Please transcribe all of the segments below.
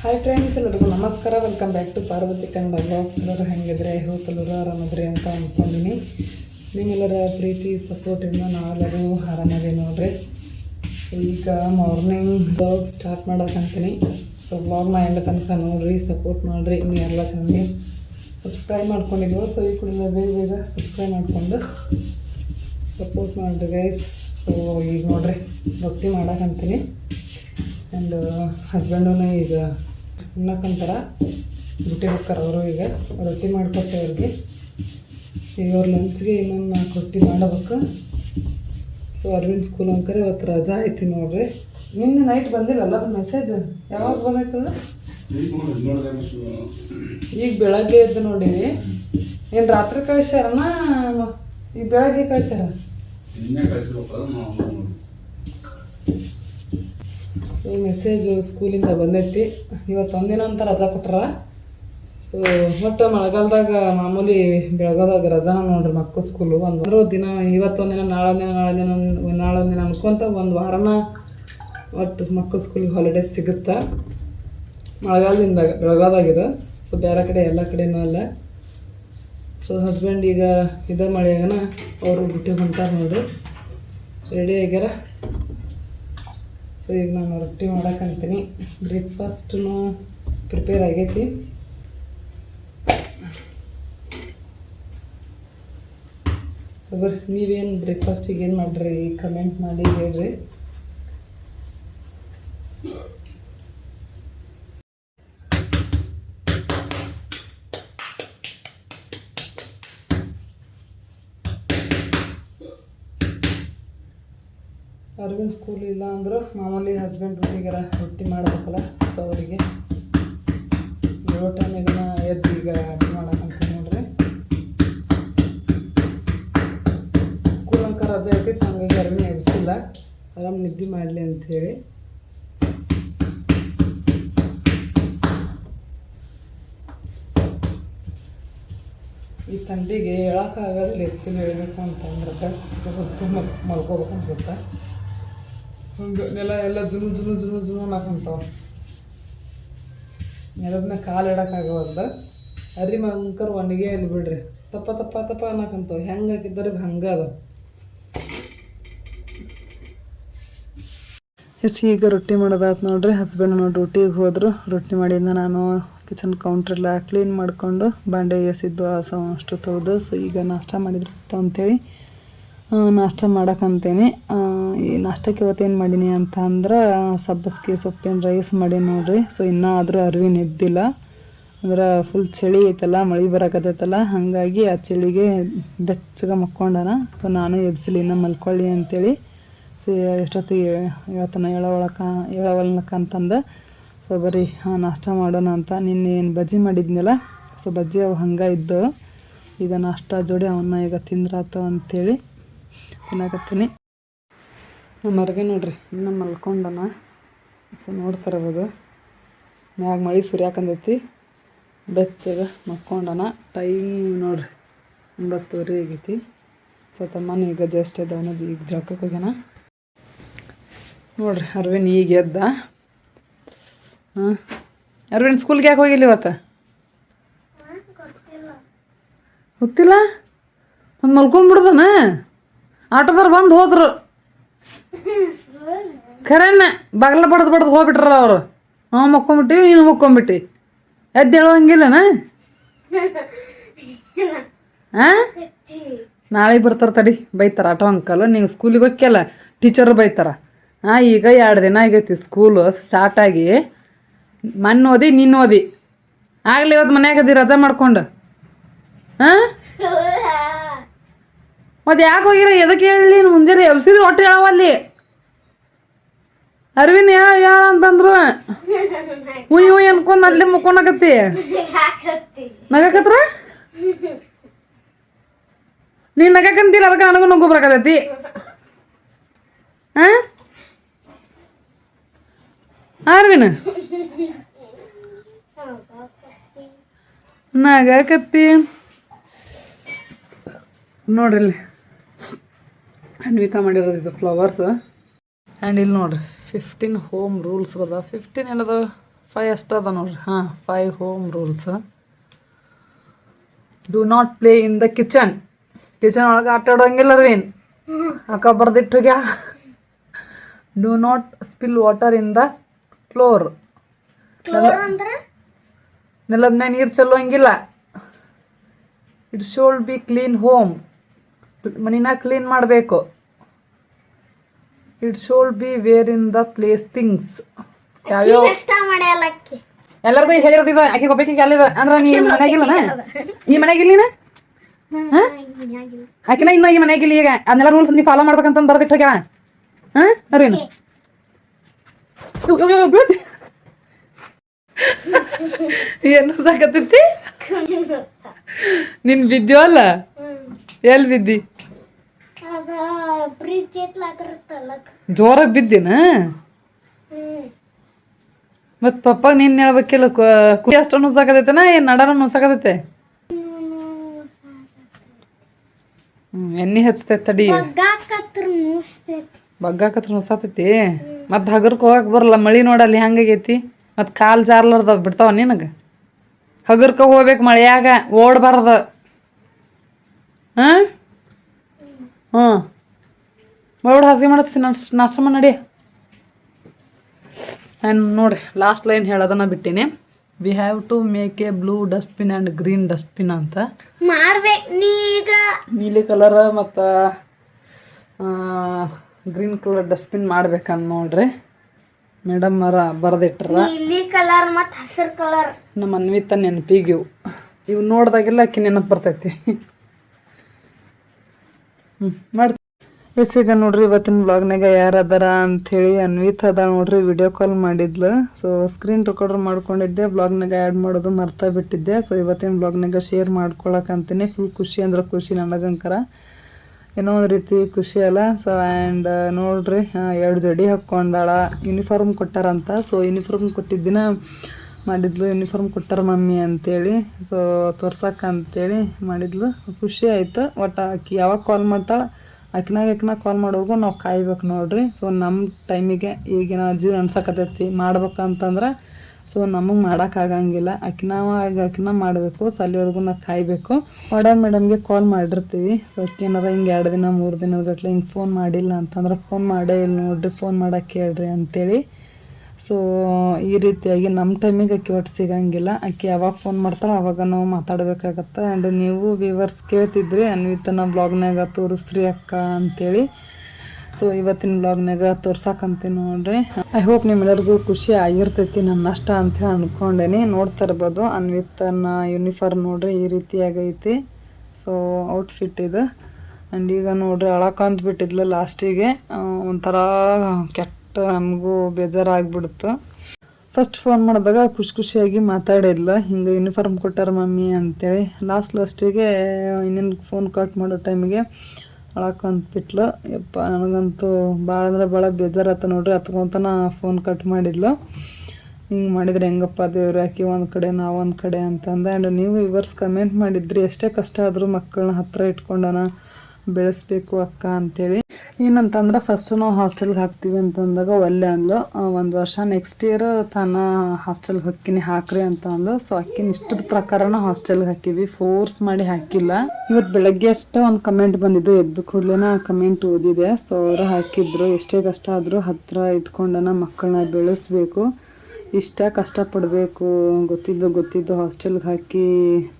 Hi friends ಎಲ್ಲರಿಗೂ ನಮಸ್ಕಾರ. Welcome back to Parvati Kannada blogs ಎಲ್ಲರೂ ಹೆಂಗಿದ್ರೆ ಹೋತಲ್ಲರೂ ಆರಾಮದ್ರಿ ಅಂತ ಅಂದ್ಕೊಂಡಿನಿ ನಿಮ್ಮೆಲ್ಲರ ಪ್ರೀತಿ ಸಪೋರ್ಟಿಂದ ನಾವೆಲ್ಲರೂ ಆರಾಮದೇ ನೋಡ್ರಿ. ಈಗ ಮಾರ್ನಿಂಗ್ ಬ್ಲಾಗ್ ಸ್ಟಾರ್ಟ್ ಮಾಡೋಕಂತೀನಿ ಸೊ ಬ್ಲಾಗ್ನ ಎಲ್ಲ ತನಕ ನೋಡ್ರಿ ಸಪೋರ್ಟ್ ಮಾಡಿರಿ. ನೀವು ಎಲ್ಲ ಚೆನ್ನಾಗಿ ಸಬ್ಸ್ಕ್ರೈಬ್ ಮಾಡ್ಕೊಂಡಿದ್ವು ಸೊ ಈ ಕೂಡ ಬೇಗ ಬೇಗ ಸಬ್ಸ್ಕ್ರೈಬ್ ಮಾಡಿಕೊಂಡು ಸಪೋರ್ಟ್ ಮಾಡಿರಿ ಗೈಸ್ ಸೊ ಈಗ ನೋಡ್ರಿ, ರೊಟ್ಟಿ ಮಾಡಕ್ಕಂತೀನಿ ಆ್ಯಂಡ್ ಹಸ್ಬೆಂಡೂ ಈಗ ಉಣ್ಣಕ್ಕಂತಾರ ರೊಟ್ಟಿ ಹೋಗ್ತಾರೆ ಅವರು ಈಗ. ರೊಟ್ಟಿ ಮಾಡಿಕೊಟ್ಟೆ ಅವ್ರಿಗೆ. ಈಗ ಅವ್ರ ಲಂಚ್ಗೆ ಇನ್ನೊಂದು ರೊಟ್ಟಿ ಮಾಡಬೇಕು. ಸೊ ಅರವಿಂದ್ ಸ್ಕೂಲ್ ಅಂಕರೆ ಇವತ್ತು ರಜಾ ಐತಿ ನೋಡ್ರಿ. ನಿನ್ನೆ ನೈಟ್ ಬಂದಿಲ್ಲಲ್ಲ ಅದು ಮೆಸೇಜ್ ಯಾವಾಗ ಬಂದಾಯ್ತದ ಈಗ ಬೆಳಗ್ಗೆ ಎದ್ದು ನೋಡಿರಿ ಏನು ರಾತ್ರಿ ಕಳಿಸ್ಯಾರ ಈಗ ಬೆಳಗ್ಗೆ ಕಳ್ಸ್ಯಾರ? ಸೊ ಮೆಸೇಜು ಸ್ಕೂಲಿಂದ ಬಂದೈತಿ. ಇವತ್ತು ಒಂದಿನ ಅಂತ ರಜಾ ಕೊಟ್ರ. ಒಟ್ಟು ಮಳೆಗಾಲದಾಗ ಮಾಮೂಲಿ ಬೆಳಗೋದಾಗ ರಜಾನ ನೋಡ್ರಿ ಮಕ್ಕಳು ಸ್ಕೂಲು ಒಂದು ದಿನ ಇವತ್ತೊಂದಿನ ನಾಳೆ ದಿನ ನಾಳೆ ದಿನ ನಾಳೆ ದಿನ ಅನ್ಕೊಂತ ಒಂದು ವಾರನ ಒಟ್ಟು ಮಕ್ಕಳು ಸ್ಕೂಲಿಗೆ ಹಾಲಿಡೇಸ್ ಸಿಗುತ್ತಾ? ಮಳೆಗಾಲದಿಂದಾಗ ಬೆಳಗಾದಾಗಿದೆ ಸೊ ಬೇರೆ ಕಡೆ ಎಲ್ಲ ಕಡೆನೂ ಅಲ್ಲ. ಸೊ ಹಸ್ಬೆಂಡ್ ಈಗ ಇದೇ ಮಳೆಯಾಗನ ಅವರು ಬಿಟ್ಟು ಹೊಂಟಾರ ನೋಡ್ರಿ. ರೆಡಿ ಆಗ್ಯಾರ ಸೊ ಈಗ ನಾನು ರೊಟ್ಟಿ ಮಾಡಕ್ಕಂತೀನಿ ಬ್ರೇಕ್ಫಾಸ್ಟೂ ಪ್ರಿಪೇರ್ ಆಗೈತಿ. ಸೊ ಬರ್ರಿ, ನೀವೇನು ಬ್ರೇಕ್ಫಾಸ್ಟಿಗೆ ಏನು ಮಾಡ್ರಿ? ಕಮೆಂಟ್ ಮಾಡಿ ಹೇಳ್ರಿ. ಅರವಿಂದ್ ಸ್ಕೂಲ್ ಇಲ್ಲ ಅಂದರೂ ಮಾಮೂಲಿ ಹಸ್ಬೆಂಡ್ ರೊಟ್ಟಿಗಾರ ರೊಟ್ಟಿ ಮಾಡಬೇಕಲ್ಲ ಸೊ ಅವರಿಗೆ ಏಳು ಟೈಮಿಗೆ ಎದ್ದು ಈಗ ಅಡುಗೆ ಮಾಡಕ್ಕಂತ ನೋಡ್ರಿ ಸ್ಕೂಲ್ ಅಂಕ ರಜೆ ಐತಿ ಸೊ ಹಂಗಾಗಿ ಅರವಿಂದ್ ಎಬ್ಸಿಲ್ಲ. ಆರಾಮ್ ನಿದ್ದೆ ಮಾಡಲಿ ಅಂಥೇಳಿ ಈ ತಂಡಿಗೆ ಹೇಳೋಕ್ಕಾಗೋದಿಲ್ಲ ಹೆಚ್ಚಿಗೆ ಹೇಳಬೇಕು ಅಂತಂದ್ರೆ ಮಲ್ಕೋಬೇಕು ಅನ್ಸುತ್ತೆ? ಹಂಗೆ ನೆಲ ಎಲ್ಲ ಜುನು ಜುನು ಜುನು ಜುನು ಹಾಕೊಂತಾವ ನೆಲದನ್ನ ಕಾಲು ಇಡೋಕ್ಕಾಗವಲ್ದು ಅರಿ ಮಂಕರ್ ಒಣಗೆ ಇಲ್ಲಿ ಬಿಡ್ರಿ. ತಪ್ಪ ತಪ್ಪ ತಪ್ಪ ಅನ್ನಕಂತಾವ ಹೆಂಗೆ ಹಾಕಿದ್ದಾರೆ ಹಂಗೆ ಅದ. ಎಸ್ ಈಗ ರೊಟ್ಟಿ ಮಾಡೋದಾಯ್ತು ನೋಡ್ರಿ. ಹಸ್ಬೆಂಡ್ ನೋಡಿ ಡ್ಯೂಟಿಗೆ ಹೋದ್ರು. ರೊಟ್ಟಿ ಮಾಡಿಂದ ನಾನು ಕಿಚನ್ ಕೌಂಟ್ರೆಲ್ಲ ಕ್ಲೀನ್ ಮಾಡಿಕೊಂಡು ಬಾಂಡೆ ಎಸಿದ್ದು ಸೊ ಅಷ್ಟು ತೊಳೆದು. ಸೊ ಈಗ ನಾಷ್ಟ ಮಾಡಿದ್ರು ಅಂತೇಳಿ ನಾಷ್ಟ ಮಾಡಕ್ಕಂತೇನೆ ಈ ನಾಷ್ಟಕ್ಕೆ ಇವತ್ತೇನು ಮಾಡೀನಿ ಅಂತ ಅಂದ್ರೆ, ಸಬ್ಬಸ್ಗೆ ಸೊಪ್ಪಿನ ರೈಸ್ ಮಾಡಿ ನೋಡ್ರಿ. ಸೊ ಇನ್ನೂ ಆದರೂ ಅರಿವಿನ ಎದ್ದಿಲ್ಲ. ಅಂದ್ರೆ ಫುಲ್ ಚಳಿ ಐತಲ್ಲ, ಮಳೆ ಬರಕತ್ತೈತಲ್ಲ ಹಾಗಾಗಿ ಆ ಚಳಿಗೆ ಬೆಚ್ಚಗೆ ಮಕ್ಕೊಂಡನ. ಸೊ ನಾನು ಎಬ್ಸಿಲಿ, ಇನ್ನೂ ಮಲ್ಕೊಳ್ಳಿ ಅಂತೇಳಿ. ಸೊ ಎಷ್ಟೊತ್ತಿಗೆ ಹೇಳ್ತಾನ ಹೇಳೋಳಕ ಹೇಳವಲ್ನಕ ಅಂತಂದು. ಸೊ ಬರೀ ನಾಷ್ಟ ಮಾಡೋಣ ಅಂತ. ನಿನ್ನೆ ಏನು ಬಜ್ಜಿ ಮಾಡಿದ್ನಲ್ಲ ಸೊ ಬಜ್ಜಿ ಅವು ಹಂಗೆ ಇದ್ದು ಈಗ ನಾಷ್ಟ ಜೋಡಿ ಅವನ್ನ ಈಗ ತಿಂದ್ರಾತು ಅಂಥೇಳಿ ತಿನ್ನಕತ್ತೀನಿ. ನಮ್ಮ ಅರ್ಗೆ ನೋಡ್ರಿ, ಇನ್ನು ಮಲ್ಕೊಂಡನ. ಸೊ ನೋಡ್ತಾರಬೋದು ಮ್ಯಾಗ ಮಳೆ ಸುರಿಯಾಕಂದೈತಿ. ಬೆಚ್ಚಗೆ ಮಲ್ಕೊಂಡನ ಟೈಮ್ ನೋಡ್ರಿ, ಒಂಬತ್ತುವರೆ ಆಗೈತಿ. ಸೊ ತಮ್ಮನ ಈಗ ಜಸ್ಟ್ ಎದ್ದವನ ಈಗ ಜಳಕಕ್ಕೆ ಹೋಗ್ಯಾನ. ನೋಡ್ರಿ, ಅರವಿಂದ್ ಈಗ ಎದ್ದ. ಹಾಂ. ಅರವಿಂದ್ ಸ್ಕೂಲ್ಗೆ ಯಾಕೆ ಹೋಗಿಲ್ಲ ಇವತ್ತು? ಗೊತ್ತಿಲ್ಲ ಒಂದು ಮಲ್ಕೊಂಬಿಡ್ದನ? ಆಟೋದವ್ರು ಬಂದು ಹೋದ್ರು. ಖರೇನ ಬಾಗ್ಲ ಬಡ್ದು ಬಡ್ದು ಹೋಗ್ಬಿಟ್ರ ಅವರು. ನಾವು ಮಕ್ಕೊಂಬಿಟ್ಟಿ, ನೀನು ಮಕ್ಕೊಂಬಿಟ್ಟಿ. ಎದ್ದು ಹೇಳೋಂಗಿಲ್ಲನ ಹಾಂ ನಾಳೆ ಬರ್ತಾರೆ ತಡಿ, ಬೈತಾರ. ಆಟೋ ಅಂಕಲ್, ನೀವು ಸ್ಕೂಲಿಗೆ ಹೋಗ್ಯಲ್ಲ ಟೀಚರ್ ಬೈತಾರ. ಹಾಂ ಈಗ ಎರಡು ದಿನ ಆಗೈತಿ ಸ್ಕೂಲು ಸ್ಟಾರ್ಟ್ ಆಗಿ. ಮಣ್ಣು ಓದಿ ನಿನ್ನ ಓದಿ. ಆಗಲಿ ಇವತ್ತು ಮನ್ಯಾಗದಿ ರಜಾ ಮಾಡ್ಕೊಂಡು. ಹಾಂ ಮತ್ತೆ ಯಾಕೆ ಹೋಗಿರ ಎದಕ್ಕೆ ಹೇಳಲಿ? ನೀನು ಮುಂಜಾನೆ ಎಬ್ಸಿದ್ರೆ ಹೊಟ್ಟೆ ಹೇಳವಲ್ಲಿ ಅರವಿಂದ್ ಹೇಳ ಹೇಳ ಅಂತಂದ್ರು. ಹುಯ್ ಹುಯ್ ಅನ್ಕೊಂಡು ಅಲ್ಲೇ ಮುಕ್ಕೊಂಡಾಕತ್ತಿ. ನಗಕತ್ರ? ನೀನು ನಗಕಂತೀರ? ಅದಕ್ಕೆ ನನಗೂ ನಗು ಬರಕತ್ತೈತಿ. ಹಾಂ ಅರವಿನ ನಗಕತ್ತಿ. ನೋಡ್ರಿ ಅನ್ವಿತಾ ಮಾಡಿರೋದು ಇದು ಫ್ಲವರ್ಸ್ ಆ್ಯಂಡ್ ಇಲ್ಲಿ ನೋಡ್ರಿ ಫಿಫ್ಟೀನ್ ಹೋಮ್ ರೂಲ್ಸ್ ಅದ. ಫಿಫ್ಟೀನ್ ಏನದ? ಫೈವ್ ಅಷ್ಟು ಅದ ನೋಡ್ರಿ. ಹಾಂ five home rules do not play in the kitchen kitchen ಒಳಗೆ ಆಟ ಆಡೋಂಗಿಲ್ಲ ರೀ ಅಕ್ಕ ಬರ್ದಿಟ್ಟುಗ್ಯಾ do not spill water in the floor ನೆಲದ ಮೇಲೆ ನೀರು ಚೆಲ್ಲೋಂಗಿಲ್ಲ. It should be clean home ಮನಿನ clean ಮಾಡಬೇಕು. It should be where in the place things ಯಾವ್ಯಾವ ಇಷ್ಟ ಹೇಳಿರೋದು ಎಲ್ಲರಿಗೂ ಹೇಳಿರೋದಿದ ಆಕೆ ಒಬ್ಬಾಕಿಗೆ ಅಲ್ಲಿದ. ಅಂದ್ರೆ ನೀ ಮನೆಯಾಗಿಲ್ಲನ ನೀ ಮನೆಯಾಗಿಲ್ಲಿನ ಆಕಿನ ಇನ್ನ ಈ ಮನೆಯಾಗಿಲ್ಲ ಈಗ. ಅದನ್ನೆಲ್ಲ ರೂಲ್ಸ್ ನೀ ಫಾಲೋ ಮಾಡ್ಬೇಕಂತ ಬರ್ದಿಟ್ಟು ಹೋಗ್ಯಾವ ಹಾ ಅವ್ರೇನು ಏನು ಸಾಕತ್ತೈತಿ? ನಿನ್ ಬಿದ್ಯೋ ಅಲ್ಲ? ಎಲ್ಲಿ ಬಿದ್ದಿ? ಜೋರಾಗಿ ಬಿದ್ದಿನ? ಮತ್ ಪಪ್ಪ ನೀನ್ ಹೇಳ್ಬೇಕಿಲ್ಲ ಕುಡಿ ಅಷ್ಟು ನುಸಾಕತೈತನ ಏನ್ ನಡಾರ ನುಸಾಕತೈತೆ ಹ್ಮ್ ಎಣ್ಣೆ ಹಚ್ತೈತೆ ತಡಿ ಬಗ್ಗಾಕತ್ರ ನುಸಾತೈತಿ. ಮತ್ ಹಗರ್ಕ್ ಹೋಗಕ್ ಬರಲ್ಲ ಮಳಿ ನೋಡಲ್ಲಿ ಹೆಂಗಾಗೈತಿ ಮತ್ ಕಾಲ್ ಜಾರ್ಲಾರ್ದ ಬಿಡ್ತಾವ ನಿನಗ? ಹಗರ್ಕ ಹೋಗ್ಬೇಕು ಮಳೆಯಾಗ ಓಡ್ಬಾರ್ದ. ಹಾ? ಹ್ಞೂ. ಹಾಸಿಗೆ ಮಾಡತ್ಸಿ ನಾಷ್ಟ ನಾಷ್ಟ ಮಾಡಿ ನಡಿ. ಆ್ಯಂಡ್ ನೋಡಿ ಲಾಸ್ಟ್ ಲೈನ್ ಹೇಳೋದನ್ನ ಬಿಟ್ಟಿನಿ. We have to make a blue dustbin and green dustbin ಅಂತ. ಮಾಡ್ಬೇಕ್ ನೀಲಿ ಕಲರ್ ಮತ್ತು ಗ್ರೀನ್ ಕಲರ್ ಡಸ್ಟ್ಬಿನ್ ಮಾಡ್ಬೇಕಂತ ನೋಡ್ರಿ. ಮೇಡಮ್ ಅವರ ಬರೆದಿಟ್ರ. ನೀಲಿ ಕಲರ್ ಮತ್ತು ಹಸಿರು ಕಲರ್ ನಮ್ಮ ಅನ್ವಿತ ನೆನಪಿಗೆ ಇವು. ಇವು ನೋಡ್ದಾಗೆಲ್ಲ ಆಕಿ ನೆನಪು ಬರ್ತೈತಿ. ಹ್ಞೂ ಮಾಡ್ತೀನಿ. ಎಸ್ ಈಗ ನೋಡ್ರಿ ಇವತ್ತಿನ ಬ್ಲಾಗ್ನಾಗ ಯಾರದಾರ ಅಂಥೇಳಿ ಅನ್ವಿತ್ ಅದ ನೋಡ್ರಿ ವಿಡಿಯೋ ಕಾಲ್ ಮಾಡಿದ್ಲು. ಸೊ ಸ್ಕ್ರೀನ್ ರೆಕಾರ್ಡರ್ ಮಾಡ್ಕೊಂಡಿದ್ದೆ ಬ್ಲಾಗ್ನಾಗ ಆ್ಯಡ್ ಮಾಡೋದು ಮರ್ತಾ ಬಿಟ್ಟಿದ್ದೆ. ಸೊ ಇವತ್ತಿನ ಬ್ಲಾಗ್ನಾಗ ಶೇರ್ ಮಾಡ್ಕೊಳಕಂತೀನಿ ಫುಲ್ ಖುಷಿ ಅಂದ್ರೆ ಖುಷಿ ನನಗಂಕರ. ಏನೋ ಒಂದು ರೀತಿ ಖುಷಿ ಅಲ್ಲ. ಸೊ ಆ್ಯಂಡ್ ನೋಡ್ರಿ ಎರಡು ಜಡಿ ಹಾಕ್ಕೊಂಡಾಳ ಯೂನಿಫಾರ್ಮ್ ಕೊಟ್ಟಾರಂತ. ಸೊ ಯೂನಿಫಾರ್ಮ್ ಕೊಟ್ಟಿದ್ದ ದಿನ ಮಾಡಿದ್ಲು ಯೂನಿಫಾರ್ಮ್ ಕೊಟ್ಟಾರ ಮಮ್ಮಿ ಅಂತೇಳಿ. ಸೊ ತೋರ್ಸಕ್ಕೆ ಅಂತೇಳಿ ಮಾಡಿದ್ಲು. ಖುಷಿ ಆಯ್ತು. ಒಟ್ಟು ಆಕಿ ಯಾವಾಗ ಕಾಲ್ ಮಾಡ್ತಾಳೆ? ಆಕಿನಾಗ ಆಕಿನ ಕಾಲ್ ಮಾಡೋರ್ಗು ನಾವು ಕಾಯ್ಬೇಕು ನೋಡ್ರಿ. ಸೊ ನಮ್ಮ ಟೈಮಿಗೆ ಈಗಿನ ಅಜ್ಜಿ ಅನ್ಸಕತ್ತೈತಿ ಮಾಡ್ಬೇಕಂತಂದ್ರೆ ಸೊ ನಮಗೆ ಮಾಡೋಕ್ಕಾಗಂಗಿಲ್ಲ ಆಕಿನ ಆಕಿನ ಮಾಡಬೇಕು. ಸೊ ನಾವು ಕಾಯಬೇಕು. ವಾರ್ಡನ್ ಮೇಡಮ್ಗೆ ಕಾಲ್ ಮಾಡಿರ್ತೀವಿ. ಸೊ ಏನಾರ ಹಿಂಗೆ ಎರಡು ದಿನ, ಮೂರು ದಿನದ ಗಟ್ಲೆ ಹಿಂಗೆ ಫೋನ್ ಮಾಡಿಲ್ಲ ಅಂತಂದ್ರೆ ಫೋನ್ ಮಾಡೇ ಇಲ್ಲ ನೋಡ್ರಿ. ಫೋನ್ ಮಾಡೋಕ್ಕೆ ಹೇಳ್ರಿ ಅಂತೇಳಿ. ಸೊ ಈ ರೀತಿಯಾಗಿ ನಮ್ಮ ಟೈಮಿಗೆ ಅಕ್ಕಿ ಒಟ್ಟು ಸಿಗಂಗಿಲ್ಲ. ಅಕ್ಕಿ ಯಾವಾಗ ಫೋನ್ ಮಾಡ್ತಾರೋ ಅವಾಗ ನಾವು ಮಾತಾಡಬೇಕಾಗತ್ತೆ. ಆ್ಯಂಡ್ ನೀವು ವಿವರ್ಸ್ ಕೇಳ್ತಿದ್ರಿ, ಅನ್ವಿತನ ಬ್ಲಾಗ್ನಾಗ ತೋರಿಸ್ರಿ ಅಕ್ಕ ಅಂತೇಳಿ. ಸೊ ಇವತ್ತಿನ ಬ್ಲಾಗ್ನಾಗ ತೋರ್ಸಾಕಂತೀನಿ ನೋಡ್ರಿ. ಐ ಹೋಪ್ ನಿಮ್ಮೆಲ್ಲರಿಗೂ ಖುಷಿ ಆಗಿರ್ತೈತಿ ನನ್ನ ಅಷ್ಟ ಅಂತೇಳಿ ಅಂದ್ಕೊಂಡೇನಿ ನೋಡ್ತಾ ಇರ್ಬೋದು, ಅನ್ವಿತನ ಯೂನಿಫಾರ್ಮ್ ನೋಡ್ರಿ ಈ ರೀತಿಯಾಗೈತಿ. ಸೊ ಔಟ್ಫಿಟ್ ಇದು. ಆ್ಯಂಡ್ ಈಗ ನೋಡ್ರಿ ಅಳಕಂತ ಬಿಟ್ಟಿದ್ಲು ಲಾಸ್ಟಿಗೆ ಒಂಥರ ಕೆಟ್ಟ ನಮಗೂ ಬೇಜಾರಾಗ್ಬಿಡ್ತು. ಫಸ್ಟ್ ಫೋನ್ ಮಾಡಿದಾಗ ಖುಷಿ ಖುಷಿಯಾಗಿ ಮಾತಾಡಿದ್ಲು. ಹಿಂಗೆ ಯೂನಿಫಾರ್ಮ್ ಕೊಟ್ಟಾರ ಮಮ್ಮಿ ಅಂತೇಳಿ. ಲಾಸ್ಟ್ ಲಾಸ್ಟಿಗೆ ಇನ್ನೇನು ಫೋನ್ ಕಟ್ ಮಾಡೋ ಟೈಮಿಗೆ ಅಳಕಂತ್ಬಿಟ್ಲು ಯಪ್ಪ, ನನಗಂತೂ ಭಾಳ ಅಂದ್ರೆ ಭಾಳ ಬೇಜಾರಾತ ನೋಡ್ರಿ ಹತ್ಕೊಂತನ ಫೋನ್ ಕಟ್ ಮಾಡಿದ್ಲು. ಹಿಂಗೆ ಮಾಡಿದ್ರೆ ಹೆಂಗಪ್ಪ ದೇವ್ರು ಯಾಕೆ ಒಂದು ಕಡೆ, ನಾವು ಒಂದು ಕಡೆ ಅಂತಂದ. ಆ್ಯಂಡ್ ನೀವು ಇವರ್ಸ್ ಕಮೆಂಟ್ ಮಾಡಿದ್ರಿ. ಎಷ್ಟೇ ಕಷ್ಟ ಆದರೂ ಮಕ್ಕಳನ್ನ ಹತ್ತಿರ ಇಟ್ಕೊಂಡನ. ಬೆಳೆಸ್ಬೇಕು ಅಕ್ಕ ಅಂತೇಳಿ. ಏನಂತಂದ್ರೆ ಫಸ್ಟ್ ನಾವು ಹಾಸ್ಟೆಲ್ಗೆ ಹಾಕ್ತೀವಿ ಅಂತಂದಾಗ ಒಲ್ಲೆ ಅಂದ್ಲು. ಒಂದು ವರ್ಷ ನೆಕ್ಸ್ಟ್ ಇಯರ್ ತಾನ ಹಾಸ್ಟೆಲ್ಗೆ ಹಾಕಿನಿ ಹಾಕ್ರಿ ಅಂತ ಅಂದ್ಲು. ಸೊ ಅಕ್ಕಿನ ಇಷ್ಟದ ಪ್ರಕಾರನ ಹಾಸ್ಟೆಲ್ಗೆ ಹಾಕಿವಿ ಫೋರ್ಸ್ ಮಾಡಿ ಹಾಕಿಲ್ಲ. ಇವತ್ತು ಬೆಳಗ್ಗೆ ಅಷ್ಟೇ ಒಂದು ಕಮೆಂಟ್ ಬಂದಿದ್ದು. ಎದ್ದು ಕೂಡಲೇನ ಕಮೆಂಟ್ ಓದಿದೆ. ಸೊ ಅವರು ಹಾಕಿದ್ರು. ಎಷ್ಟೇ ಕಷ್ಟ ಆದರೂ ಹತ್ರ ಇಟ್ಕೊಂಡನ ಮಕ್ಕಳನ್ನ ಬೆಳೆಸ್ಬೇಕು. ಇಷ್ಟ ಕಷ್ಟಪಡಬೇಕು. ಗೊತ್ತಿದ್ದು ಗೊತ್ತಿದ್ದು ಹಾಸ್ಟೆಲ್ಗೆ ಹಾಕಿ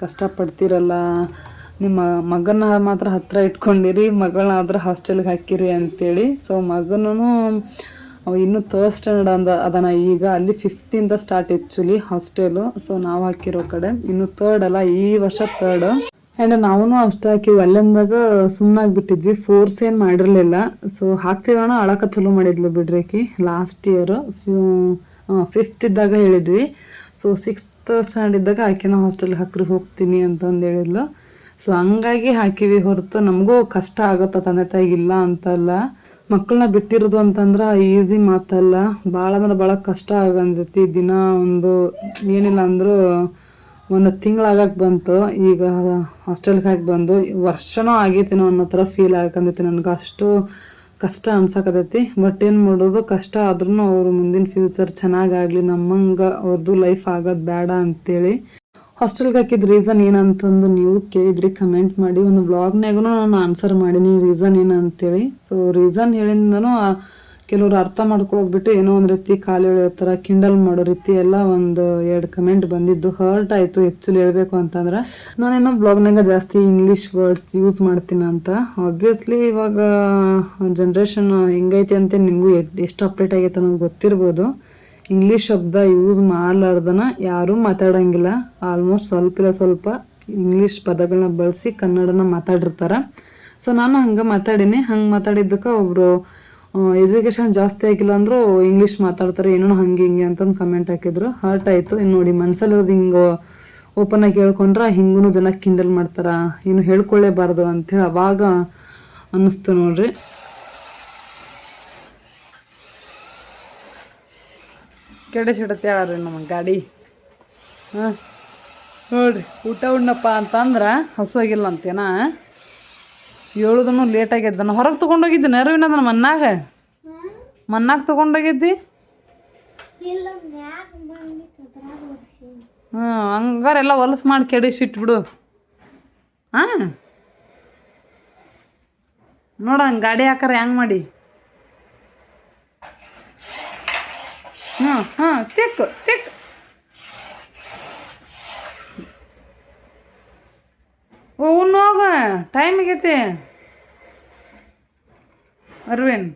ಕಷ್ಟಪಡ್ತಿರಲ್ಲ. ನಿಮ್ಮ ಮಗನ ಮಾತ್ರ ಹತ್ತಿರ ಇಟ್ಕೊಂಡಿರಿ ಮಗಳನ್ನ ಆದ್ರೆ ಹಾಸ್ಟೆಲ್ಗೆ ಹಾಕಿರಿ ಅಂತೇಳಿ. ಸೊ ಮಗನೂ ಇನ್ನೂ ಥರ್ಡ್ ಸ್ಟ್ಯಾಂಡರ್ಡ್ ಅಂದ ಅದನ್ನ ಈಗ ಅಲ್ಲಿ ಫಿಫ್ತಿಂದ ಸ್ಟಾರ್ಟ್ ಆ್ಯಕ್ಚುಲಿ ಹಾಸ್ಟೆಲು ಸೊ ನಾವು ಹಾಕಿರೋ ಕಡೆ. ಇನ್ನು ತರ್ಡ್ ಅಲ್ಲ, ಈ ವರ್ಷ ತರ್ಡ್ ಆ್ಯಂಡ್ ನಾವೂ ಅಷ್ಟೇ ಹಾಕಿವಿ. ಅಲ್ಲಿಂದಾಗ ಸುಮ್ಮನಾಗಿ ಬಿಟ್ಟಿದ್ವಿ ಫೋರ್ಸ್ ಏನು ಮಾಡಿರಲಿಲ್ಲ. ಸೊ ಹಾಕ್ತೀವಣ ಅಳಕ ಚಲೋ ಮಾಡಿದ್ಲು ಬಿಡ್ರಿ ಆಕಿ. ಲಾಸ್ಟ್ ಇಯರು ಫಿಫ್ತ್ ಇದ್ದಾಗ ಹೇಳಿದ್ವಿ. ಸೊ ಸಿಕ್ಸ್ತ್ ಸ್ಟ್ಯಾಂಡ್ ಇದ್ದಾಗ ನಾವು ಹಾಸ್ಟೆಲ್ಗೆ ಹಾಕ್ರಿ ಹೋಗ್ತೀನಿ ಅಂತಂದು ಹೇಳಿದ್ಲು. ಸೊ ಹಂಗಾಗಿ ಹಾಕಿವಿ ಹೊರತು ನಮಗೂ ಕಷ್ಟ ಆಗುತ್ತೆ ತಂದೆ ತಾಯಿಗೆ ಇಲ್ಲ ಅಂತಲ್ಲ. ಮಕ್ಕಳನ್ನ ಬಿಟ್ಟಿರೋದು ಅಂತಂದ್ರೆ ಈಸಿ ಮಾತಲ್ಲ. ಭಾಳ ಅಂದ್ರೆ ಭಾಳ ಕಷ್ಟ ಆಗಂದೈತಿ ದಿನ ಒಂದು ಏನಿಲ್ಲ ಅಂದರೂ ಒಂದು ತಿಂಗಳಾಗಕ್ಕೆ ಬಂತು. ಈಗ ಹಾಸ್ಟೆಲ್ಗೆ ಹಾಕಿ ಬಂದು ವರ್ಷನೂ ಆಗೈತೇನೋ ಅನ್ನೋ ಥರ ಫೀಲ್ ಆಗಕಂದೈತಿ ನನಗೆ. ಅಷ್ಟು ಕಷ್ಟ ಅನ್ಸಕತೈತಿ. ಬಟ್ ಏನು ಮಾಡೋದು? ಕಷ್ಟ ಆದ್ರೂ ಅವ್ರ ಮುಂದಿನ ಫ್ಯೂಚರ್ ಚೆನ್ನಾಗಾಗಲಿ ನಮ್ಮಂಗೆ ಅವ್ರದ್ದು ಲೈಫ್ ಆಗೋದು ಬೇಡ ಅಂತೇಳಿ ಹಾಸ್ಟೆಲ್ಗೆ ಹಾಕಿದ ರೀಸನ್ ಏನಂತಂದು ನೀವು ಕೇಳಿದ್ರಿ ಕಮೆಂಟ್ ಮಾಡಿ. ಒಂದು ವ್ಲಾಗ್ನಾಗೂ ನಾನು ಆನ್ಸರ್ ಮಾಡೀನಿ ರೀಸನ್ ಏನಂತೇಳಿ. ಸೊ ರೀಸನ್ ಹೇಳಿಂದನೂ ಕೆಲವರು ಅರ್ಥ ಮಾಡ್ಕೊಳ್ಳೋದು ಬಿಟ್ಟು ಏನೋ ಒಂದು ರೀತಿ ಕಾಲು ಎಳೆಯೋ ಥರ ಕಿಂಡಲ್ ಮಾಡೋ ರೀತಿ ಎಲ್ಲ ಒಂದು ಎರಡು ಕಮೆಂಟ್ ಬಂದಿದ್ದು. ಹರ್ಟ್ ಆಯಿತು ಆ್ಯಕ್ಚುಲಿ ಹೇಳಬೇಕು ಅಂತಂದ್ರೆ. ನಾನೇನೋ ಬ್ಲಾಗ್ನಾಗ ಜಾಸ್ತಿ ಇಂಗ್ಲೀಷ್ ವರ್ಡ್ಸ್ ಯೂಸ್ ಮಾಡ್ತೀನಿ ಅಂತ. ಆಬ್ವಿಯಸ್ಲಿ ಇವಾಗ ಜನ್ರೇಷನ್ ಹೆಂಗೈತೆ ಅಂತ ನಿಮಗೂ ಎಷ್ಟು ಅಪ್ಡೇಟ್ ಆಗೈತೆ ಅನ್ನೋದು ಗೊತ್ತಿರ್ಬೋದು. ಇಂಗ್ಲೀಷ್ ಶಬ್ದ ಯೂಸ್ ಮಾಡಲಾರ್ದನ ಯಾರೂ ಮಾತಾಡಂಗಿಲ್ಲ. ಆಲ್ಮೋಸ್ಟ್ ಸ್ವಲ್ಪ ಸ್ವಲ್ಪ ಇಂಗ್ಲೀಷ್ ಪದಗಳನ್ನ ಬಳಸಿ ಕನ್ನಡನ ಮಾತಾಡಿರ್ತಾರೆ. ಸೊ ನಾನು ಹಂಗೆ ಮಾತಾಡೀನಿ. ಹಂಗೆ ಮಾತಾಡಿದ್ದಕ್ಕೆ ಒಬ್ಬರು ಎಜುಕೇಷನ್ ಜಾಸ್ತಿ ಆಗಿಲ್ಲ ಅಂದರೂ ಇಂಗ್ಲೀಷ್ ಮಾತಾಡ್ತಾರೆ ಏನೋ ಹಂಗೆ ಹಿಂಗೆ ಅಂತಂದು ಕಮೆಂಟ್ ಹಾಕಿದ್ರು. ಹರ್ಟ್ ಆಯಿತು. ಇನ್ನು ನೋಡಿ ಮನ್ಸಲ್ಲಿರೋದು ಹಿಂಗೆ ಓಪನ್ ಆಗಿ ಹೇಳ್ಕೊಂಡ್ರೆ ಹಿಂಗೂ ಜನ ಕಿಂಡಲ್ ಮಾಡ್ತಾರ. ಇನ್ನು ಹೇಳ್ಕೊಳ್ಳೇಬಾರ್ದು ಅಂಥೇಳಿ ಅವಾಗ ಅನ್ನಿಸ್ತು ನೋಡ್ರಿ. ಕೆಡಿಸಿಡತ್ತೆ ಹೇಳ್ರಿ ನಮ್ಮ ಗಾಡಿ? ಹಾಂ? ನೋಡ್ರಿ, ಊಟ ಉಣ್ಣಪ್ಪ ಅಂತಂದ್ರೆ ಹಸುವಾಗಿಲ್ಲ ಅಂತೇನ ಲೇಟ್ ಆಗ್ಯದ. ನಾನು ಹೊರಗೆ ತೊಗೊಂಡೋಗಿದ್ದೆ, ನೆರವಿನ ನನ್ನ ಮನ್ನಾಗ ಮನ್ನಾಗ ತೊಗೊಂಡೋಗಿದ್ದಿ? ಹ್ಞೂ ಹಂಗಾರೆಲ್ಲ ಹೊಲಸು ಮಾಡಿ ಕೆಡಿಸಿಟ್ಬಿಡು. ಹಾಂ? ನೋಡ ಗಾಡಿ ಹಾಕಾರ ಹೆಂಗೆ ಮಾಡಿ? ಹ್ಞೂ ಹಾಂ, ತಿಕ್ಕು ತಿಕ್ಕು. ಉಣ್ಣು ಹೋಗ ಟೈಮ್ ಆಗೈತಿ. ಅರ್ವಿನ್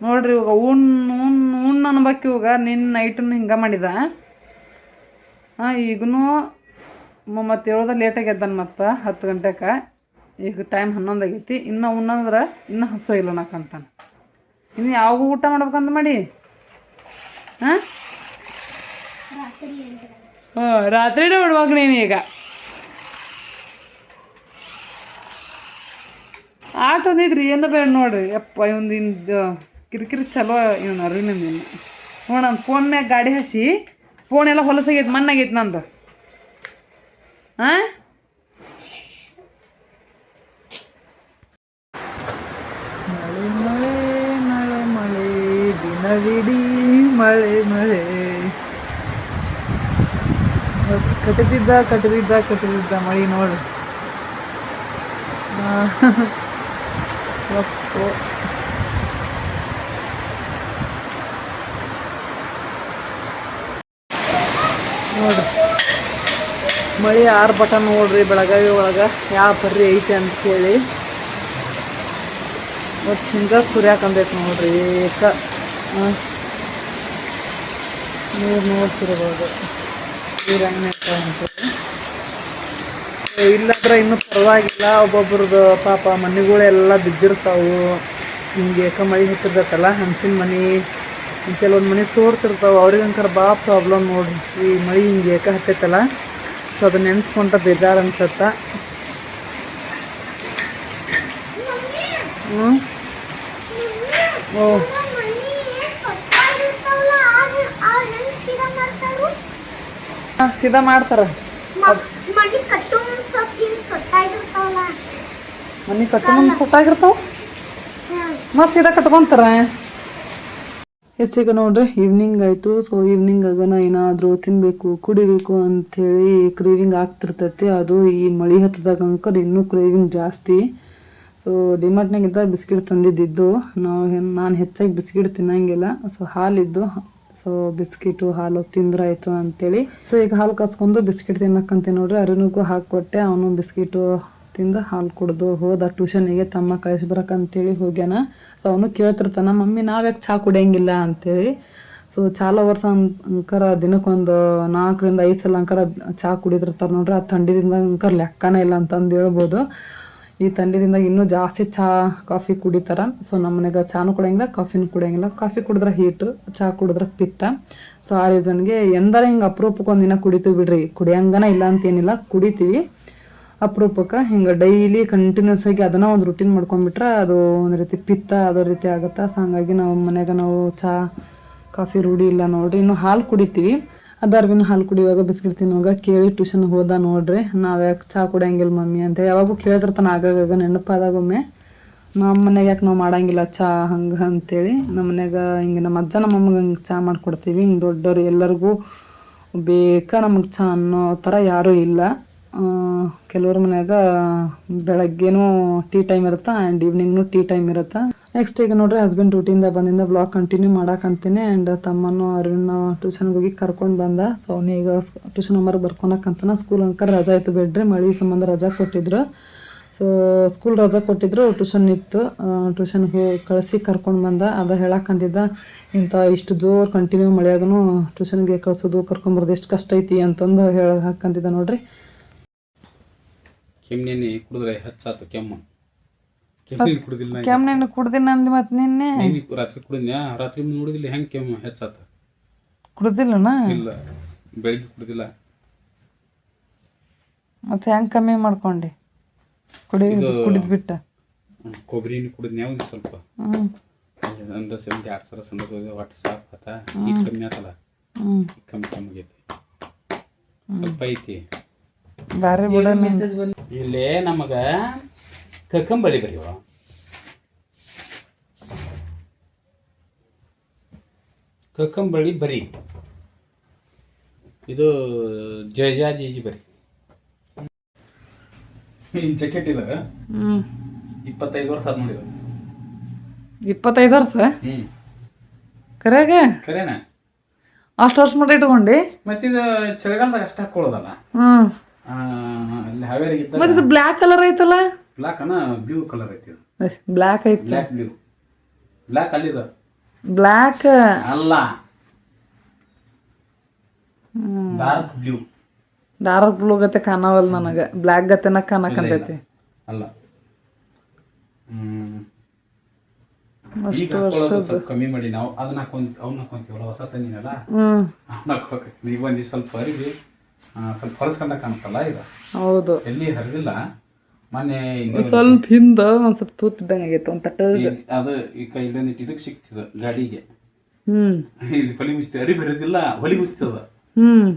ನೋಡ್ರಿ ಇವಾಗ ಉಣ್ ಉಣ್ ಉಣ್ಣು ಅನ್ಬೇಕು ಇವಾಗ. ನಿನ್ನ ನೈಟನ್ನು ಹಿಂಗೆ ಮಾಡಿದ. ಹಾಂ ಈಗೂ ಮತ್ತು ಏಳೋದ ಲೇಟ್ ಆಗ್ಯದನ್ ಮತ್ತು, ಹತ್ತು ಗಂಟೆಗೆ ಈಗ ಟೈಮ್ ಹನ್ನೊಂದು ಆಗೈತಿ. ಇನ್ನು ಉಣ್ಣಂದ್ರೆ ಇನ್ನೂ ಹಸು ಇಲ್ಲ ನಾಕಂತಾನೆ ಇನ್ನು ಯಾವ ಊಟ ಮಾಡ್ಬೇಕಂತ ಮಾಡಿ? ಹಾಂ? ಹಾಂ, ರಾತ್ರಿನೇ ಬಿಡ್ಬೇಕು ನೀನು ಈಗ. ಆಟ ಒಂದಿದ್ರಿ ಏನು ಬೇಡ ನೋಡ್ರಿ ಯಪ್ಪ ಇವಂದು ಕಿರಿಕಿರಿ ಚಲೋ ಇವನು ಇನ್ನು ನೋಡ ಫೋನ್ ಮ್ಯಾಗ ಗಾಡಿ ಹಸಿ ಫೋನ್ ಎಲ್ಲ ಹೊಲಸಾಗೈತೆ, ಮಣ್ಣಾಗೈತೆ ನಂದು. ಹಾಂ ಮಳೆ ಮಳೆ ಮಳೆ ಮಳೆ ದಿನವಿಡೀ ಮಳೆ ಮಳೆ. ಕಟ್ಟತಿದ್ದ ಕಟ್ಟದಿದ್ದ ಕಟ್ಟದಿದ್ದ ಮಳೆ ನೋಡು. ಒಪ್ಪು. ನೋಡ್ರಿ ಮಳೆ ಬಟನ್ ನೋಡ್ರಿ ಬೆಳಗಾವಿ ಒಳಗೆ. ಯಾವ ಬರ್ರಿ ಐತೆ ಅಂತ ಹೇಳಿ ಮತ್ತು ಹಿಂಗೆ ಸುರ್ಯಾಕಂದೈತೆ ನೋಡ್ರಿ ಏಕ. ನೀರು ನೋಡ್ತಿರ್ಬೋದು. ಹೆಂಗೆ ಅಂತೇಳಿ ಇಲ್ಲಾಂದ್ರೆ ಇನ್ನೂ ಪರವಾಗಿಲ್ಲ. ಒಬ್ಬೊಬ್ರದ್ದು ಪಾಪ ಮನೆಗಳೆಲ್ಲ ಬಿದ್ದಿರ್ತಾವು. ಹಿಂಗೆ ಏಕ ಮಳೆ ಹತ್ತಿರ್ತೈತಲ್ಲ ಹಂಚಿನ ಮನೆ. ಕೆಲವೊಂದು ಮನೆ ಸೋರ್ತಿರ್ತಾವೆ. ಅವ್ರಿಗೆ ಅಂಕರ ಭಾಳ ಪ್ರಾಬ್ಲಮ್ ನೋಡ್ರಿ. ಈ ಮಳೆ ಹಿಂಗೆ ಏಕ ಹತ್ತೈತಲ್ಲ, ಸೊ ಅದನ್ನ ನೆನ್ಸ್ಕೊಂತ ಬೇಜಾರು ಅನ್ಸತ್ತ. ಹ್ಞೂ ಓ ಹಾ, ಸೀದಾ ಮಾಡ್ತಾರ. ಮನಿ ಕಟ್ಟು ಮುಂದೆ ಸೊಟ್ಟಾಗಿರ್ತಾವ? ಮತ್ತೆ ಸೀದಾ ಕಟ್ಕೊಂತಾರ? ಎಸ್ ಈಗ ನೋಡ್ರಿ ಈವ್ನಿಂಗ್ ಆಯಿತು. ಸೊ ಈವ್ನಿಂಗ್ ಆಗನ ಏನಾದರೂ ತಿನ್ನಬೇಕು ಕುಡಿಬೇಕು ಅಂಥೇಳಿ ಕ್ರೇವಿಂಗ್ ಆಗ್ತಿರ್ತೈತಿ. ಅದು ಈ ಮಳೆ ಹತ್ತದಾಗ ಅಂಕರ್ ಇನ್ನೂ ಕ್ರೇವಿಂಗ್ ಜಾಸ್ತಿ. ಸೊ ಡಿಮಾರ್ಟ್ನಾಗಿದ್ದ ಬಿಸ್ಕಿಟ್ ತಂದಿದ್ದಿದ್ದು. ನಾವು ನಾನು ಹೆಚ್ಚಾಗಿ ಬಿಸ್ಕಿಟ್ ತಿನ್ನಂಗಿಲ್ಲ. ಸೊ ಹಾಲಿದ್ದು ಸೊ ಬಿಸ್ಕಿಟು ಹಾಲು ತಿಂದ್ರಾಯ್ತು ಅಂತೇಳಿ. ಸೊ ಈಗ ಹಾಲು ಕಸ್ಕೊಂಡು ಬಿಸ್ಕಿಟ್ ತಿನ್ನಕ್ಕಂತೆ ನೋಡ್ರಿ. ಅರುಣಿಗೂ ಹಾಕ್ಕೊಟ್ಟೆ ಅವನು ಬಿಸ್ಕಿಟು ತಿಂದು ಹಾಲು ಕುಡ್ದು ಹೋದ ಟ್ಯೂಷನಿಗೆ ತಮ್ಮ ಕಳಿಸ್ಬರಕ್ಕಂತೇಳಿ ಹೋಗ್ಯಾನ. ಸೊ ಅವನು ಕೇಳ್ತಿರ್ತಾನ, ಮಮ್ಮಿ, ನಾವ್ಯಾಕೆ ಚಹಾ ಕುಡಿಯಂಗಿಲ್ಲ ಅಂತೇಳಿ. ಸೊ ಚಾಲ ವರ್ಷ ಅಂಕರ ದಿನಕ್ಕೊಂದು ನಾಲ್ಕರಿಂದ ಐದು ಸಲ ಅಂಕರ ಚಹಾ ಕುಡಿದಿರ್ತಾರೆ ನೋಡ್ರಿ. ಆ ಥಂಡಿದಿಂದ ಅಂಕರ್ ಲೆಕ್ಕನೇ ಇಲ್ಲ ಅಂತಂದು ಹೇಳ್ಬೋದು. ಈ ಥಂಡಿದಿಂದ ಇನ್ನೂ ಜಾಸ್ತಿ ಚಹಾ ಕಾಫಿ ಕುಡಿತಾರ. ಸೊ ನಮ್ಮ ಮನೆಗೆ ಚಾನು ಕುಡಿಯಂಗಿಲ್ಲ ಕಾಫಿನೂ ಕುಡಿಯಂಗಿಲ್ಲ. ಕಾಫಿ ಕುಡಿದ್ರೆ ಹೀಟು ಚಹಾ ಕುಡಿದ್ರೆ ಪಿತ್ತ. ಸೊ ಆ ರೀಸನ್ಗೆ ಎಂದರೆ ಹಿಂಗೆ ಅಪರೂಪಕ್ಕೆ ಒಂದಿನ ಕುಡಿತೀವಿ ಬಿಡ್ರಿ. ಕುಡಿಯಂಗನ ಇಲ್ಲ ಅಂತೇನಿಲ್ಲ, ಕುಡಿತೀವಿ. ಅಪರೂಪಕ್ಕೆ ಹಿಂಗೆ ಡೈಲಿ ಕಂಟಿನ್ಯೂಸ್ ಆಗಿ ಅದನ್ನ ಒಂದು ರುಟೀನ್ ಮಾಡ್ಕೊಂಡ್ಬಿಟ್ರೆ ಅದು ಒಂದು ರೀತಿ ಪಿತ್ತ, ಅದೇ ರೀತಿ ಆಗುತ್ತೆ. ಸೊ ಹಂಗಾಗಿ ನಾವು ಮನೆಗೆ ನಾವು ಚಹಾ ಕಾಫಿ ರೂಢಿ ಇಲ್ಲ ನೋಡ್ರಿ. ಇನ್ನು ಹಾಲು ಕುಡಿತೀವಿ. ಅದಾರ್ವಿನ ಹಾಲು ಕುಡಿಯುವಾಗ ಬಿಸ್ಕಿಟ್ ತಿನ್ನುವಾಗ ಕೇಳಿ ಟ್ಯೂಷನ್ ಹೋದ ನೋಡ್ರಿ, ನಾವು ಯಾಕೆ ಚಹಾ ಕುಡಿಯಂಗಿಲ್ಲ ಮಮ್ಮಿ ಅಂತ ಯಾವಾಗೂ ಕೇಳ್ತಿರ್ತಾನೆ ಆಗಾಗ ನೆನಪಾದಾಗ ಒಮ್ಮೆ. ನಮ್ಮ ಮನೆಗೆ ಯಾಕೆ ನಾವು ಮಾಡಂಗಿಲ್ಲ ಚಾ ಹಂಗೆ ಅಂತೇಳಿ. ನಮ್ಮ ಮನ್ಯಾಗ ಹಿಂಗೆ ನಮ್ಮ ಅಜ್ಜ ನಮ್ಮ ಅಮ್ಮಗೆ ಹಂಗೆ ಚಾ ಮಾಡಿಕೊಡ್ತೀವಿ. ಹಿಂಗೆ ದೊಡ್ಡವರು ಎಲ್ಲರಿಗೂ ಬೇಕಾ ನಮಗೆ ಚಾ ಅನ್ನೋ ಥರ ಯಾರೂ ಇಲ್ಲ. ಕೆಲವ್ರ ಮನೆಯಾಗ ಬೆಳಗ್ಗೆನೂ ಟೀ ಟೈಮ್ ಇರುತ್ತೆ ಆ್ಯಂಡ್ ಈವ್ನಿಂಗ್ನು ಟೀ ಟೈಮ್ ಇರುತ್ತೆ. ನೆಕ್ಸ್ಟ್ ಈಗ ನೋಡ್ರಿ ಹಸ್ಬೆಂಡ್ ಡ್ಯೂಟಿಯಿಂದ ಬಂದಿಂದ ಬ್ಲಾಗ್ ಕಂಟಿನ್ಯೂ ಮಾಡಕ್ಕಂತೀನಿ ಆ್ಯಂಡ್ ತಮ್ಮನು ಅವ್ರನ್ನ ಟ್ಯೂಷನ್ಗೆ ಹೋಗಿ ಕರ್ಕೊಂಡು ಬಂದ. ಸೊ ಅವನೀಗ ಟ್ಯೂಷನ್ ಹೋಮ್ವರ್ಕ್ ಬರ್ಕೊಳಕ್ಕಂತನ ಸ್ಕೂಲ್ ಅಂಕರ್ ರಜಾ ಇತ್ತು ಬಿಡ್ರಿ, ಮಳೆ ಸಂಬಂಧ ರಜಾ ಕೊಟ್ಟಿದ್ರು. ಸೊ ಸ್ಕೂಲ್ ರಜಾ ಕೊಟ್ಟಿದ್ರು ಟ್ಯೂಷನ್ ಇತ್ತು. ಟ್ಯೂಷನ್ಗೆ ಕಳಿಸಿ ಕರ್ಕೊಂಡು ಬಂದ. ಅದು ಹೇಳಕ್ಕಂತಿದ್ದ ಇಂಥ ಇಷ್ಟು ಜೋರು ಕಂಟಿನ್ಯೂ ಮಳೆಯಾಗೂ ಟ್ಯೂಷನ್ಗೆ ಕಳಿಸೋದು ಕರ್ಕೊಂಬರೋದು ಎಷ್ಟು ಕಷ್ಟ ಐತಿ ಅಂತಂದು ಹೇಳ ಹಾಕಂತಿದ್ದ ನೋಡ್ರಿ ಕೆಮ್ಮಣ್ಣೆ ಕುಡಿದ್ರೆ ಹೆಚ್ಚಾತು ಕೆಮ್ಮು. ಕೆಮ್ಮು ಕುಡಿದಿಲ್ಲ ನಾ. ಕುಡ್ದಿನ ಅಂದು ಮತ್ತೆ ನಿನ್ನೆ. ನೀನು ರಾತ್ರಿ ಕುಡಿದ್ನ್ಯಾ? ರಾತ್ರಿ ನೋಡಿದಿಲ್ಲ ಹೆಂಗ್ ಕೆಮ್ಮು ಹೆಚ್ಚಾತ? ಕುಡ್ದಿಲ್ಲನ? ಇಲ್ಲ ಬೆಳಿಗ್ಗೆ ಕುಡಿದಿಲ್ಲ. ಮತ್ತೆ ಹೆಂಗ್ ಕಮ್ಮಿ ಮಾಡ್ಕೊಂಡೆ? ಕುಡಿ ಕುಡಿದ್ ಬಿಟ್ಟ. ಹ್ಮ್, ಕೊಬ್ಬರಿ ಎಣ್ಣೆ ಕುಡಿದ್ನ್ಯಾ ಒಂದು ಸ್ವಲ್ಪ? ಹ್ಮ್. ಒಂದು ಒಂದು ಎರಡು ಸಲ ಸಂದ ಹೊಟ್ಟೆ ಸಾಫ್ ಆತ. ಈಗ ಕಮ್ಮಿ ಆತಲ್ಲ? ಹ್ಞೂ ಈಗ ಕಮ್ಮಿ ಆಗೈತಿ. ಸ್ವಲ್ಪ ಐತಿ. ಬ್ಯಾರೆ ಬಿಡ ಇಲ್ಲೇ ನಮಗ ಕಕ್ಕಂಬಳಿ ಬರೆಯುವ ಕಕ್ಕಂಬಳಿ ಬರಿ. ಇದು ಜಯಜಾ ಜೀಜಿ ಬರಿ. ಈ ಜಾಕೆಟ್ ಇದ? ಇಪ್ಪತ್ತೈದು ವರ್ಷ ಆದ್ ನೋಡಿದ ಇಪ್ಪತ್ತೈದು ವರ್ಷ? ಹ್ಮ್. ಕರೆಯಾಗ ಖರೇನ ಅಷ್ಟು ವರ್ಷ ಮಟ್ಟ ಇಟ್ಕೊಂಡಿ? ಮತ್ತಿದು ಚಳಿಗಾಲದಾಗ ಅಷ್ಟ ಹಾಕೊಳ್ಳೋದಲ್ಲ ಹ್ಮ್. ಆ, ಅಲ್ಲಿ ಹಾವೇರಿಗಿದ್ದ ಮತ್ತೆ ಇದು ಬ್ಲ್ಯಾಕ್ ಕಲರ್ ಐತಲ್ಲ? ಬ್ಲಾಕ್ ಅನ್ನ ಬ್ಲೂ ಕಲರ್ ಐತಿ ಇದು ಬ್ಲ್ಯಾಕ್ ಐತಿ. ಬ್ಲ್ಯಾಕ್ ಬ್ಲೂ ಬ್ಲ್ಯಾಕ್ ಅಲ್ಲಿದ. ಬ್ಲ್ಯಾಕ್ ಅಲ್ಲ. ಡಾರ್ಕ್ ಬ್ಲೂ ಡಾರ್ಕ್ ಬ್ಲೂ ಗತೆ ಕಾಣವಲ್ ನನಗೆ. ಬ್ಲ್ಯಾಕ್ ಗತೆನ ಕಾಣಕಂತೈತಿ ಅಲ್ಲ ಹ್ಮ್. ಈಗ ಹಾಕೊಳ್ಳೋದು ಸ್ವಲ್ಪ ಕಮ್ಮಿ ಮಾಡಿ ನಾವು. ಅದನ್ನ ಹಾಕೊಂತ ಅವ್ನ ಹಾಕೊಂತೀವಲ್ಲ ಹೊಸ ತಂದಿನಲ್ಲ? ಹ್ಞೂ ಅವ್ನ ಹಾಕೋಕೈತಿ ನೀವು ಒಂದಿಷ್ಟು ಸ್ವಲ್ಪ ಹರಿವಿ ಆ, ಸ್ವಲ್ಪ ಹೊರಸ್ಕೊಂಡ ಕಾಣ್ತಲ್ಲ ಇದು ಹೌದು. ಎಲ್ಲಿ ಹರಿದಿಲ್ಲ. ಮೊನ್ನೆ ಸ್ವಲ್ಪ ಹಿಂದ ಒಂದ್ ಸ್ವಲ್ಪ ತೂತಿದ್ದಂಗ ಆಗೈತೆ ಒಂದ್ ತಟ್ಟ ಅದು ಈ ಇಲ್ಲೊಂದಿಟ್ಟು ಇದಕ್ಕೆ ಸಿಕ್ತಿದ ಗಾಡಿಗೆ. ಹ್ಮ್. ಇಲ್ಲಿ ಹೊಲಿ ಮುಸ್ತಿ ಅರಿ ಬರೋದಿಲ್ಲ ಹೊಲಿ ಮುಸ್ತದ ಹ್ಮ್.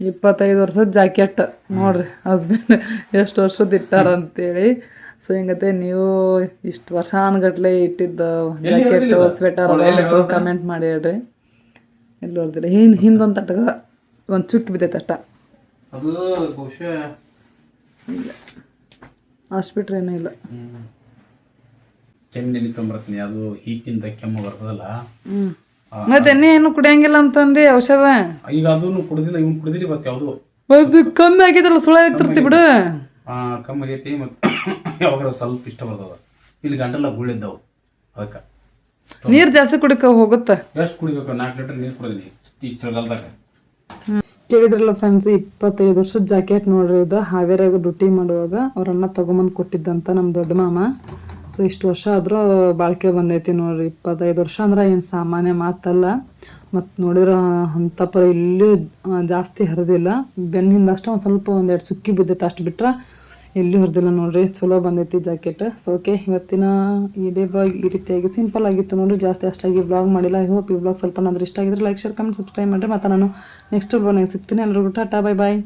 ಇಪ್ಪತ್ತೈದು ವರ್ಷದ ಜಾಕೆಟ್ ನೋಡ್ರಿ ಹಸ್ಬೆಂಡ್ ಎಷ್ಟು ವರ್ಷದ ಇಟ್ಟಾರ ಅಂತೇಳಿ ಸೊ ಹಿಂಗತೆ ನೀವು ಇಷ್ಟು ವರ್ಷ ಅನ್ಗಟ್ಲೆ ಇಟ್ಟಿದ್ದ ಜಾಕೆಟ್ ಸ್ವೆಟರ್ ಕಮೆಂಟ್ ಮಾಡಿ ಹೇಳ್ರಿ ಎಲ್ಲಿ ಹೊರ್ದಿಲ್ಲ? ಹಿಂದ್ ಹಿಂದೊಂದು ತಟ್ಟಗ ಒಂದು ಚುಕ್ಕಿ ಬಿದ್ದೈತೆ ಅಷ್ಟ ಅದು ಬಹುಶಃ ಅಷ್ಟು ಹಾಸ್ಪಿಟ್ರ್ ಏನೂ ಇಲ್ಲ. ಕೆಮ್ಮು ನೆನೆ ತೊಂಬರ್ತೀನಿ ಅದು ಹೀಟಿಂದ ಕೆಮ್ಮು ಬರ್ತದಲ್ಲ? ಮತ್ತೆ ಎಣ್ಣೆ ಏನು ಕುಡಿಯಂಗಿಲ್ಲ ಅಂತಂದು ಔಷಧ? ಈಗ ಅದನ್ನು ಕುಡಿದಿಲ್ಲ ಇವ್ನು ಕುಡಿದಿಲ್ಲ ಇವತ್ತು ಯಾವುದು. ಅದು ಕಮ್ಮಿ ಆಗಿದಲ್ಲ ಸುಳ ಇರ್ತಿರ್ತಿ ಬಿಡು. ಕಮ್ಮಿ ಆಗೈತಿ ಮತ್ತು ಯಾವಾಗ ಸ್ವಲ್ಪ ಇಷ್ಟ ಬರ್ತದ. ಇಲ್ಲಿ ಗಂಟೆಲ್ಲ ಗುಳಿದ್ದಾವು ಅದಕ್ಕೆ. ನೀರು ಜಾಸ್ತಿ ಕುಡಿಕ ಹೋಗುತ್ತೆ? ಎಷ್ಟು ಕುಡಿಬೇಕು? ನಾಲ್ಕು ಲೀಟರ್ ನೀರು ಕುಡಿದೀನಿ ಈ ಚಳಿಗಾಲದಾಗ. ಕೇಳಿದ್ರಲ್ಲ ಫ್ರೆಂಡ್ಸ್ ಇಪ್ಪತ್ತೈದು ವರ್ಷದ ಜಾಕೆಟ್ ನೋಡ್ರಿ ಇದು. ಹಾವೇರಿಯಾಗ ಡ್ಯೂಟಿ ಮಾಡುವಾಗ ಅವರನ್ನ ತಗೊಂಬಂದ್ ಕೊಟ್ಟಿದ್ದಂತ ನಮ್ಮ ದೊಡ್ಡ ಮಾಮ. ಸೊ ಇಷ್ಟು ವರ್ಷ ಆದರೂ ಬಾಳ್ಕೆ ಬಂದೈತಿ ನೋಡ್ರಿ. ಇಪ್ಪತ್ತೈದು ವರ್ಷ ಅಂದ್ರೆ ಏನು ಸಾಮಾನ್ಯ ಮಾತಲ್ಲ. ಮತ್ತು ನೋಡಿರೋ ಅಂತಪರ ಇಲ್ಲೂ ಜಾಸ್ತಿ ಹರಿದಿಲ್ಲ. ಬೆನ್ನಿಂದ ಅಷ್ಟೇ ಒಂದು ಸ್ವಲ್ಪ ಒಂದೆರಡು ಸುಕ್ಕಿ ಬಿದ್ದೈತೆ ಅಷ್ಟು ಬಿಟ್ರೆ ಎಲ್ಲಿ ಹೊರದಿಲ್ಲ ನೋಡ್ರಿ, ಚಲೋ ಬಂದೈತಿ ಜಾಕೆಟ್. ಸೊ ಓಕೆ ಇವತ್ತಿನ ಈ ಡೇ ಬ್ಲಾಗ್ ಈ ರೀತಿಯಾಗಿ ಸಿಂಪಲ್ ಆಗಿತ್ತು ನೋಡ್ರಿ. ಜಾಸ್ತಿ ಅಷ್ಟಾಗಿ ಬ್ಲಾಗ್ ಮಾಡಿಲ್ಲ. ಐ ಹೋಪ್ ಈ ಬ್ಲಾಗ್ ಸ್ವಲ್ಪ ಏನಾದರೂ ಇಷ್ಟ ಆಗಿದ್ರೆ ಲೈಕ್ ಶೇರ್ ಕಮೆಂಟ್ ಸಬ್ಸ್ಕ್ರೈಬ್ ಮಾಡ್ರಿ. ಮತ್ತೆ ನಾನು ನೆಕ್ಸ್ಟ್ ಬ್ಲಾಗ್ ಸಿಗ್ತೀನಿ. ಎಲ್ಲರಿಗೂ ಟಾಟಾ ಬೈ ಬಾಯ್